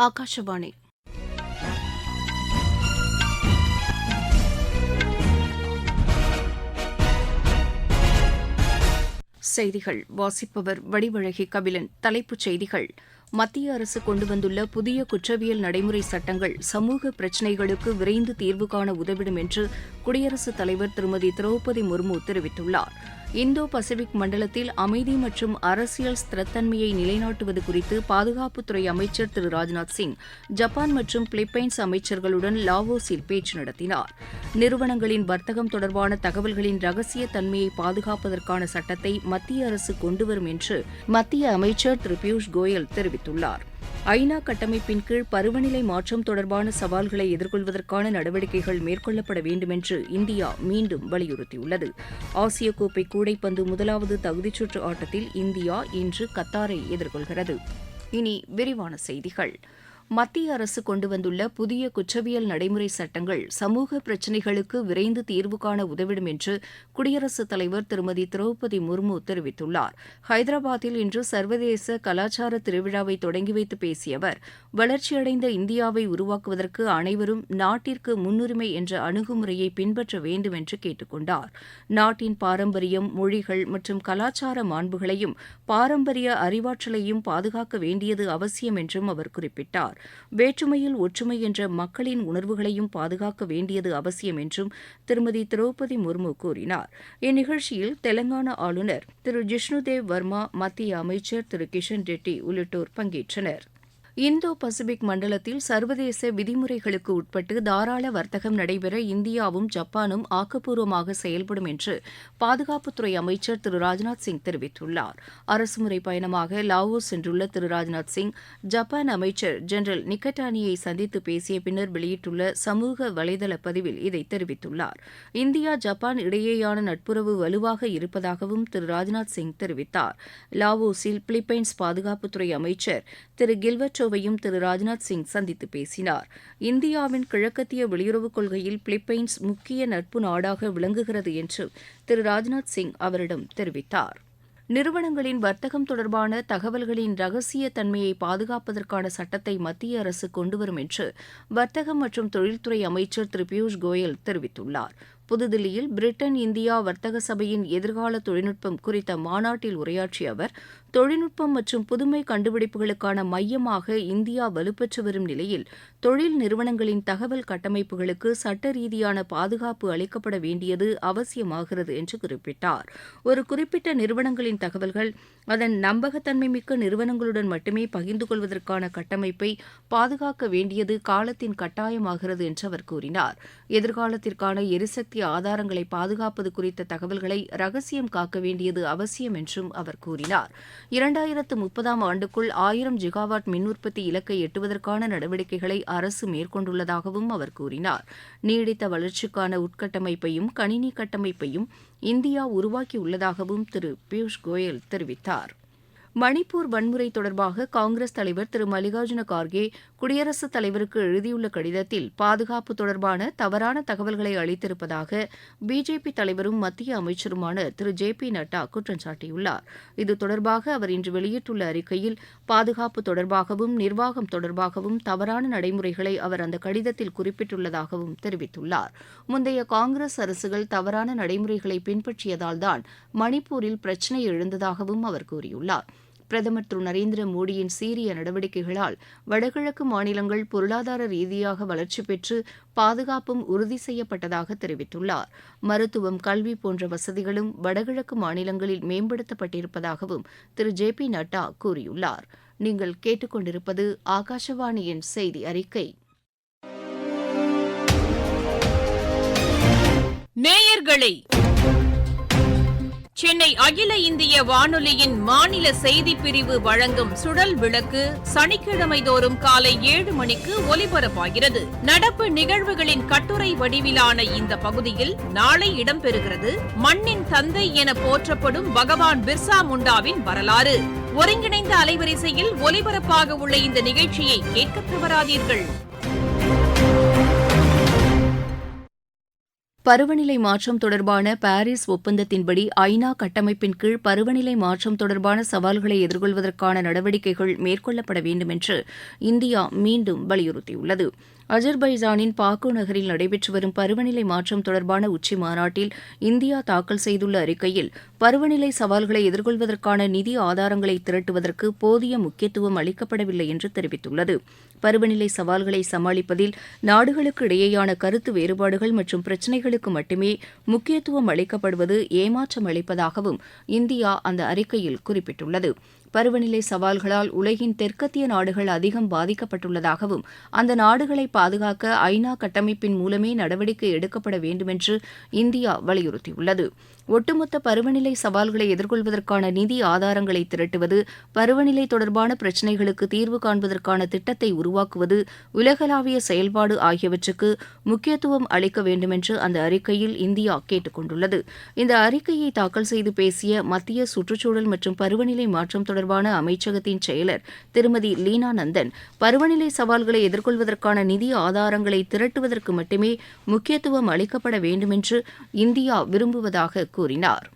ஆகாஷவாணி செய்திகள். வாசிப்பவர் வடிவழகி கபிலன். தலைப்புச் செய்திகள். மத்திய அரசு கொண்டு வந்துள்ள புதிய குற்றவியல் நடைமுறை சட்டங்கள் சமூக பிரச்சினைகளுக்கு விரைந்து தீர்வு காண உதவிடும் என்று குடியரசுத் தலைவர் திருமதி திரௌபதி முர்மு தெரிவித்துள்ளாா் இந்தோ பசிபிக் மண்டலத்தில் அமைதி மற்றும் அரசியல் ஸ்திரத்தன்மையை நிலைநாட்டுவது குறித்து பாதுகாப்புத்துறை அமைச்சர் திரு ராஜ்நாத் சிங் ஜப்பான் மற்றும் பிலிப்பைன்ஸ் அமைச்சர்களுடன் லாவோஸில் பேச்சு நடத்தினார். நிறுவனங்களின் வர்த்தகம் தொடர்பான தகவல்களின் ரகசிய தன்மையை பாதுகாப்பதற்கான சட்டத்தை மத்திய அரசு கொண்டுவரும் என்று மத்திய அமைச்சர் திரு பியூஷ் கோயல் தெரிவித்துள்ளார். ஐநா கட்டமைப்பின் கீழ் பருவநிலை மாற்றம் தொடர்பான சவால்களை எதிர்கொள்வதற்கான நடவடிக்கைகள் மேற்கொள்ளப்பட வேண்டுமென்று இந்தியா மீண்டும் வலியுறுத்தியுள்ளது. ஆசிய கோப்பை கூடைப்பந்து முதலாவது தகுதிச்சுற்று ஆட்டத்தில் இந்தியா இன்று கத்தாரை எதிர்கொள்கிறது. இனி விரிவான செய்திகள். மத்திய அரசு கொண்டு வந்துள்ள புதிய குற்றவியல் நடைமுறை சட்டங்கள் சமூக பிரச்சினைகளுக்கு விரைந்து தீர்வு காண உதவிடும் என்று குடியரசுத் தலைவர் திருமதி திரௌபதி முர்மு தெரிவித்துள்ளார். ஹைதராபாத்தில் இன்று சர்வதேச கலாச்சார திருவிழாவை தொடங்கி வைத்து பேசிய அவர் வளர்ச்சியடைந்த இந்தியாவை உருவாக்குவதற்கு அனைவரும் நாட்டிற்கு முன்னுரிமை என்ற அணுகுமுறையை பின்பற்ற வேண்டும் என்று கேட்டுக்கொண்டார் நாட்டின் பாரம்பரியம் மொழிகள் மற்றும் கலாச்சார மாண்புகளையும் பாரம்பரிய அறிவாற்றலையும் பாதுகாக்க வேண்டியது அவசியம் என்றும் அவர் குறிப்பிட்டார். வேற்றுமையில் ஒற்றுமை என்ற மக்களின் உணர்வுகளையும் பாதுகாக்க வேண்டியது அவசியம் என்றும் திருமதி திரௌபதி முர்மு கூறினார். இந்நிகழ்ச்சியில் தெலங்கானா ஆளுநர் திரு ஜிஷ்ணுதேவ் வர்மா மத்திய அமைச்சர் திரு கிஷன் ரெட்டி உள்ளிட்டோர் பங்கேற்றனர். இந்தோ பசிபிக் மண்டலத்தில் சர்வதேச விதிமுறைகளுக்கு உட்பட்டு தாராள வர்த்தகம் நடைபெற இந்தியாவும் ஜப்பானும் ஆக்கப்பூர்வமாக செயல்படும் என்று பாதுகாப்புத்துறை அமைச்சர் திரு ராஜ்நாத் சிங் தெரிவித்துள்ளார். அரசுமுறை பயணமாக லாவோஸ் சென்றுள்ள திரு ராஜ்நாத் சிங் ஜப்பான் அமைச்சர் ஜெனரல் நிக்கட்டானியை சந்தித்து பேசிய பின்னர் வெளியிட்டுள்ள சமூக வலைதள பதிவில் இதை தெரிவித்துள்ளார். இந்தியா ஜப்பான் இடையேயான நட்புறவு வலுவாக இருப்பதாகவும் திரு ராஜ்நாத் சிங் தெரிவித்தார். லாவோஸில் பிலிப்பைன்ஸ் பாதுகாப்புத்துறை அமைச்சர் திரு கில்வர்டோ கில்வர்டோவையும் திரு ராஜ்நாத் சிங் சந்தித்து பேசினார். இந்தியாவின் கிழக்கத்திய வெளியுறவுக் கொள்கையில் பிலிப்பைன்ஸ் முக்கிய நட்பு நாடாக விளங்குகிறது என்று திரு ராஜ்நாத் சிங் அவரிடம் தெரிவித்தார். நிறுவனங்களின் வர்த்தகம் தொடர்பான தகவல்களின் ரகசிய தன்மையை பாதுகாப்பதற்கான சட்டத்தை மத்திய அரசு கொண்டுவரும் என்று வர்த்தகம் மற்றும் தொழில்துறை அமைச்சர் திரு பியூஷ் கோயல் தெரிவித்துள்ளார். புதுதில்லியில் பிரிட்டன் இந்தியா வர்த்தக சபையின் எதிர்கால தொழில்நுட்பம் குறித்த மாநாட்டில் உரையாற்றிய அவர் தொழில்நுட்பம் மற்றும் புதுமை கண்டுபிடிப்புகளுக்கான மையமாக இந்தியா வலுப்பெற்று வரும் நிலையில் தொழில் நிறுவனங்களின் தகவல் கட்டமைப்புகளுக்கு சட்ட ரீதியான பாதுகாப்பு அளிக்கப்பட வேண்டியது அவசியமாகிறது என்று குறிப்பிட்டார். ஒரு குறிப்பிட்ட நிறுவனங்களின் தகவல்கள் அதன் நம்பகத்தன்மை மிக்க நிறுவனங்களுடன் மட்டுமே பகிர்ந்து கொள்வதற்கான கட்டமைப்பை பாதுகாக்க வேண்டியது காலத்தின் கட்டாயமாகிறது என்று அவர் கூறினார். எதிர்காலத்திற்கான எரிசக்தி ஆதாரங்களை பாதுகாப்பது குறித்த தகவல்களை ரகசியம் காக்க வேண்டியது அவசியம் என்றும் அவர் கூறினார். இரண்டாயிரத்து முப்பதாம் ஆண்டுக்குள் ஆயிரம் ஜிகாவாட் மின் உற்பத்தி இலக்கை எட்டுவதற்கான நடவடிக்கைகளை அரசு மேற்கொண்டுள்ளதாகவும் அவர் கூறினார். நீடித்த வளர்ச்சிக்கான உட்கட்டமைப்பையும் கணினி கட்டமைப்பையும் இந்தியா உருவாக்கியுள்ளதாகவும் திரு பியூஷ் கோயல் தெரிவித்தார். மணிப்பூர் வன்முறை தொடர்பாக காங்கிரஸ் தலைவர் திரு. மல்லிகார்ஜுன கார்கே குடியரசுத் தலைவருக்கு எழுதியுள்ள கடிதத்தில் பாதுகாப்பு தொடர்பான தவறான தகவல்களை அளித்திருப்பதாக பிஜேபி தலைவரும் மத்திய அமைச்சருமான திரு. ஜே. பி. நட்டா குற்றம் சாட்டியுள்ளார். இது தொடர்பாக அவர் இன்று வெளியிட்டுள்ள அறிக்கையில் பாதுகாப்பு தொடர்பாகவும் நிர்வாகம் தொடர்பாகவும் தவறான நடைமுறைகளை அவர் அந்த கடிதத்தில் குறிப்பிட்டுள்ளதாகவும் தெரிவித்துள்ளார். முந்தைய காங்கிரஸ் அரசுகள் தவறான நடைமுறைகளை பின்பற்றியதால்தான் மணிப்பூரில் பிரச்சினை எழுந்ததாகவும் அவர் கூறியுள்ளார். பிரதமர் திரு நரேந்திர மோடியின் சீரிய நடவடிக்கைகளால் வடகிழக்கு மாநிலங்கள் பொருளாதார ரீதியாக வளர்ச்சி பெற்று பாதுகாப்பும் உறுதி செய்யப்பட்டதாக தெரிவித்துள்ளார். மருத்துவம் கல்வி போன்ற வசதிகளும் வடகிழக்கு மாநிலங்களில் மேம்படுத்தப்பட்டிருப்பதாகவும் திரு ஜே பி நட்டா கூறியுள்ளார். நீங்கள் கேட்டுக்கொண்டிருப்பது ஆகாஷவாணியின் செய்தி அறிக்கை. நேயர்களே சென்னை அகில இந்திய வானொலியின் மாநில செய்திப் பிரிவு வழங்கும் சுழல் விளக்கு சனிக்கிழமை தோறும் காலை ஏழு மணிக்கு ஒலிபரப்பாகிறது. நடப்பு நிகழ்வுகளின் கட்டுரை வடிவிலான இந்த பகுதியில் நாளை இடம்பெறுகிறது. மண்ணின் தந்தை என போற்றப்படும் பகவான் பிர்சா முண்டாவின் வரலாறு. ஒருங்கிணைந்த அலைவரிசையில் ஒலிபரப்பாக உள்ள இந்த நிகழ்ச்சியை கேட்க தவறாதீர்கள் பருவநிலை மாற்றம் தொடர்பான பாரிஸ் ஒப்பந்தத்தின்படி ஐநா கட்டமைப்பின் கீழ் பருவநிலை மாற்றம் தொடர்பான சவால்களை எதிர்கொள்வதற்கான நடவடிக்கைகள் மேற்கொள்ளப்பட வேண்டும் என்று இந்தியா மீண்டும் வலியுறுத்தியுள்ளது. அஜர்பைஜானின் பாக்கு நகரில் நடைபெற்று வரும் பருவநிலை மாற்றம் தொடர்பான உச்சி மாநாட்டில் இந்தியா தாக்கல் செய்துள்ள அறிக்கையில் பருவநிலை சவால்களை எதிர்கொள்வதற்கான நிதி ஆதாரங்களை திரட்டுவதற்கு போதிய முக்கியத்துவம் அளிக்கப்படவில்லை என்று தெரிவித்துள்ளது. பருவநிலை சவால்களை சமாளிப்பதில் நாடுகளுக்கு இடையேயான கருத்து வேறுபாடுகள் மற்றும் பிரச்சினைகளுக்கு மட்டுமே முக்கியத்துவம் அளிக்கப்படுவது ஏமாற்றம் அளிப்பதாகவும் இந்தியா அந்த அறிக்கையில் குறிப்பிட்டுள்ளது. பருவநிலை சவால்களால் உலகின் தெற்கத்திய நாடுகள் அதிகம் பாதிக்கப்பட்டுள்ளதாகவும் அந்த நாடுகளை பாதுகாக்க ஐநா கட்டமைப்பின் மூலமே நடவடிக்கை எடுக்கப்பட வேண்டுமென்று இந்தியா வலியுறுத்தியுள்ளது. ஒட்டுமொத்த பருவநிலை சவால்களை எதிர்கொள்வதற்கான நிதி ஆதாரங்களை திரட்டுவது பருவநிலை தொடர்பான பிரச்சினைகளுக்கு தீர்வு காண்பதற்கான திட்டத்தை உருவாக்குவது உலகளாவிய செயல்பாடு ஆகியவற்றுக்கு முக்கியத்துவம் அளிக்க வேண்டுமென்று அந்த அறிக்கையில் இந்தியா கேட்டுக் கொண்டுள்ளது இந்த அறிக்கையை தாக்கல் செய்து பேசிய மத்திய சுற்றுச்சூழல் மற்றும் பருவநிலை மாற்றம் தொடர்பான அமைச்சகத்தின் செயலர் திருமதி லீனா நந்தன் பருவநிலை சவால்களை எதிர்கொள்வதற்கான நிதி ஆதாரங்களை திரட்டுவதற்கு மட்டுமே முக்கியத்துவம் அளிக்கப்பட வேண்டுமென்று இந்தியா விரும்புவதாக கூறினார்.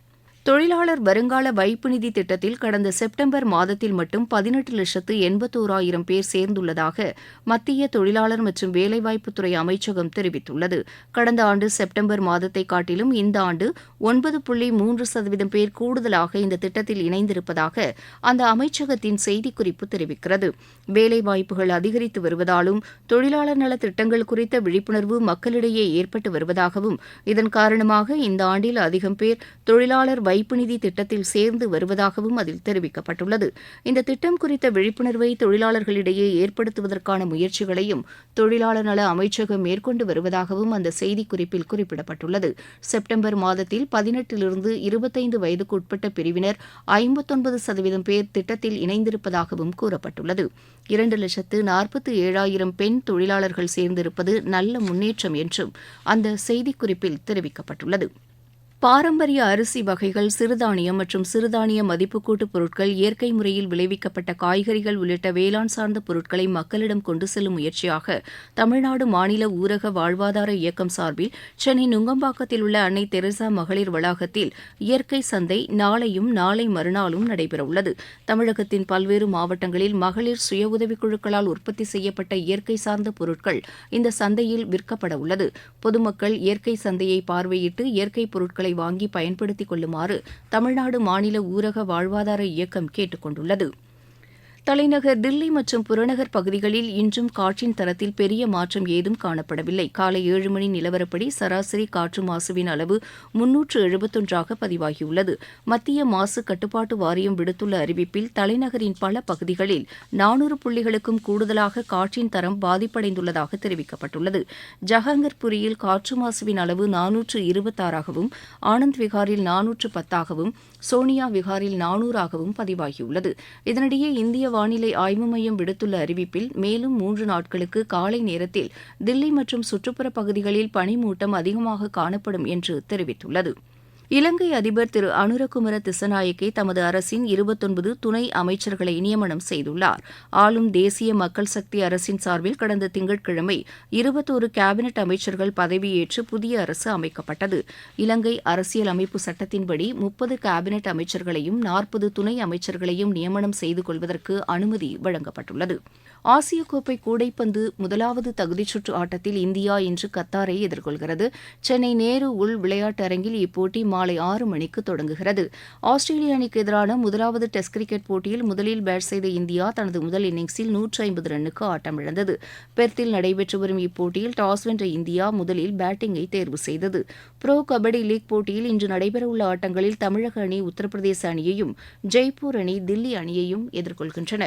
தொழிலாளர் வருங்கால வைப்பு நிதி திட்டத்தில் கடந்த செப்டம்பர் மாதத்தில் மட்டும் பதினெட்டு லட்சத்து எண்பத்தோராயிரம் பேர் சேர்ந்துள்ளதாக மத்திய தொழிலாளர் மற்றும் வேலைவாய்ப்புத்துறை அமைச்சகம் தெரிவித்துள்ளது. கடந்த ஆண்டு செப்டம்பர் மாதத்தை காட்டிலும் இந்த ஆண்டு ஒன்பது புள்ளி மூன்று சதவீதம் பேர் கூடுதலாக இந்த திட்டத்தில் இணைந்திருப்பதாக அந்த அமைச்சகத்தின் செய்திக்குறிப்பு தெரிவிக்கிறது. வேலைவாய்ப்புகள் அதிகரித்து வருவதாலும் தொழிலாளர் நல திட்டங்கள் குறித்த விழிப்புணர்வு மக்களிடையே ஏற்பட்டு வருவதாகவும் இதன் காரணமாக இந்த ஆண்டில் அதிகம் பேர் தொழிலாளர் வைப்பு நிதி திட்டத்தில் சேர்ந்து வருவதாகவும் அதில் தெரிவிக்கப்பட்டுள்ளது. இந்த திட்டம் குறித்த விழிப்புணர்வை தொழிலாளர்களிடையே ஏற்படுத்துவதற்கான முயற்சிகளையும் தொழிலாளர் நல அமைச்சகம் மேற்கொண்டு வருவதாகவும் அந்த செய்திக்குறிப்பில் குறிப்பிடப்பட்டுள்ளது. செப்டம்பர் மாதத்தில் பதினெட்டிலிருந்து இருபத்தைந்து வயதுக்குட்பட்ட பிரிவினர் ஐம்பத்தொன்பது சதவீதம் பேர் திட்டத்தில் இணைந்திருப்பதாகவும் கூறப்பட்டுள்ளது. இரண்டு லட்சத்து நாற்பத்தி ஏழாயிரம் பெண் தொழிலாளர்கள் சேர்ந்திருப்பது நல்ல முன்னேற்றம் என்றும் அந்த செய்திக்குறிப்பில் தெரிவிக்கப்பட்டுள்ளது. பாரம்பரிய அரிசி வகைகள் சிறுதானியம் மற்றும் சிறுதானிய மதிப்புக்கூட்டு பொருட்கள் இயற்கை முறையில் விளைவிக்கப்பட்ட காய்கறிகள் உள்ளிட்ட வேளாண் சார்ந்த பொருட்களை மக்களிடம் கொண்டு செல்லும் முயற்சியாக தமிழ்நாடு மாநில ஊரக வாழ்வாதார இயக்கம் சார்பில் சென்னை நுங்கம்பாக்கத்தில் உள்ள அன்னை தெரசா மகளிர் வளாகத்தில் இயற்கை சந்தை நாளையும் நாளை மறுநாளும் நடைபெறவுள்ளது. தமிழகத்தின் பல்வேறு மாவட்டங்களில் மகளிர் சுய உதவிக் குழுக்களால் உற்பத்தி செய்யப்பட்ட இயற்கை சார்ந்த பொருட்கள் இந்த சந்தையில் விற்கப்பட உள்ளது பொதுமக்கள் இயற்கை சந்தையை பார்வையிட்டு இயற்கை பொருட்களை வாங்கி பயன்படுத்திக் கொள்ளுமாறு தமிழ்நாடு மாநில ஊரக வாழ்வாதார இயக்கம் கேட்டுக் கொண்டுள்ளது. தலைநகர் தில்லி மற்றும் புறநகர் பகுதிகளில் இன்றும் காற்றின் தரத்தில் பெரிய மாற்றம் ஏதும் காணப்படவில்லை. காலை ஏழு மணி நிலவரப்படி சராசரி காற்று மாசுவின் அளவு முன்னூற்று எழுபத்தொன்றாக பதிவாகியுள்ளது. மத்திய மாசு கட்டுப்பாட்டு வாரியம் விடுத்துள்ள அறிவிப்பில் தலைநகரின் பல பகுதிகளில் நானூறு புள்ளிகளுக்கும் கூடுதலாக காற்றின் தரம் பாதிப்படைந்துள்ளதாக தெரிவிக்கப்பட்டுள்ளது. ஜஹாங்கர்புரியில் காற்று மாசுவின் அளவு நானூற்று இருபத்தாறாகவும் ஆனந்த் விகாரில் நானூற்று பத்தாகவும் சோனியா விகாரில் நானூறாகவும் பதிவாகியுள்ளது. இதனிடையே இந்திய வானிலை ஆய்வு மையம் விடுத்துள்ள அறிவிப்பில் மேலும் மூன்று நாட்களுக்கு காலை நேரத்தில் தில்லி மற்றும் சுற்றுப்புற பகுதிகளில் பனிமூட்டம் அதிகமாக காணப்படும் என்று தெரிவித்துள்ளது. இலங்கை அதிபர் திரு அனுரகுமர திசநாயக்கே தமது அரசின் இருபத்தொன்பது துணை அமைச்சர்களை நியமனம் செய்துள்ளார். ஆளும் தேசிய மக்கள் சக்தி அரசின் சார்பில் கடந்த திங்கட்கிழமை இருபத்தோரு கேபினெட் அமைச்சர்கள் பதவியேற்று புதிய அரசு அமைக்கப்பட்டது. இலங்கை அரசியல் அமைப்பு சட்டத்தின்படி முப்பது கேபினெட் அமைச்சர்களையும் நாற்பது துணை அமைச்சர்களையும் நியமனம் செய்து கொள்வதற்கு அனுமதி வழங்கப்பட்டுள்ளது. ஆசிய கோப்பை கூடைப்பந்து முதலாவது தகுதிச்சுற்று ஆட்டத்தில் இந்தியா இன்று கத்தாரை எதிர்கொள்கிறது. சென்னை நேரு உள் விளையாட்டு அரங்கில் இப்போட்டி மாலை ஆறு மணிக்கு தொடங்குகிறது. ஆஸ்திரேலிய அணிக்கு எதிரான முதலாவது டெஸ்ட் கிரிக்கெட் போட்டியில் முதலில் பேட் செய்த இந்தியா தனது முதல் இன்னிங்ஸில் நூற்று ஐம்பது ரன்னுக்கு ஆட்டமிழந்தது பெர்த்தில் நடைபெற்று வரும் இப்போட்டியில் டாஸ் வென்ற இந்தியா முதலில் பேட்டிங்கை தேர்வு செய்தது. ப்ரோ கபடி லீக் போட்டியில் இன்று நடைபெறவுள்ள ஆட்டங்களில் தமிழக அணி உத்தரப்பிரதேச அணியையும் ஜெய்ப்பூர் அணி தில்லி அணியையும் எதிர்கொள்கின்றன.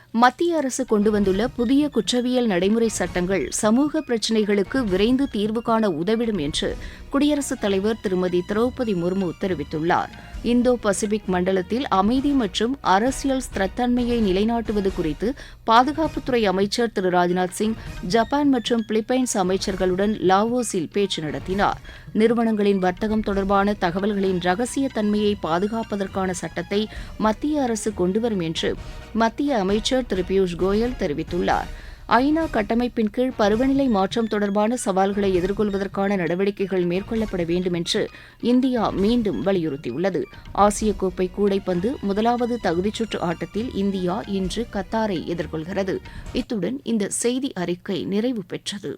மத்திய அரசு கொண்டு வந்துள்ள புதிய குற்றவியல் நடைமுறை சட்டங்கள் சமூக பிரச்சினைகளுக்கு விரைந்து தீர்வு காண உதவிடும் என்று குடியரசுத் தலைவர் திருமதி திரௌபதி முர்மு தெரிவித்துள்ளார். இந்தோ பசிபிக் மண்டலத்தில் அமைதி மற்றும் அரசியல் ஸ்திரத்தன்மையை நிலைநாட்டுவது குறித்து பாதுகாப்புத்துறை அமைச்சர் திரு ராஜ்நாத் சிங் ஜப்பான் மற்றும் பிலிப்பைன்ஸ் அமைச்சர்களுடன் லாவோஸில் பேச்சு நடத்தினார். நிறுவனங்களின் வர்த்தகம் தொடர்பான தகவல்களின் ரகசிய தன்மையை பாதுகாப்பதற்கான சட்டத்தை மத்திய அரசு கொண்டுவரும் என்று மத்திய அமைச்சர் அமைச்சர் திரு பியூஷ் கோயல் தெரிவித்துள்ளார். ஐநா கட்டமைப்பின் கீழ் பருவநிலை மாற்றம் தொடர்பான சவால்களை எதிர்கொள்வதற்கான நடவடிக்கைகள் மேற்கொள்ளப்பட வேண்டும் என்று இந்தியா மீண்டும் வலியுறுத்தியுள்ளது. ஆசிய கோப்பை கூடைப்பந்து முதலாவது தகுதிச்சுற்று ஆட்டத்தில் இந்தியா இன்று கத்தாரை எதிர்கொள்கிறது. இத்துடன் இந்த செய்தி அறிக்கை நிறைவு பெற்றது.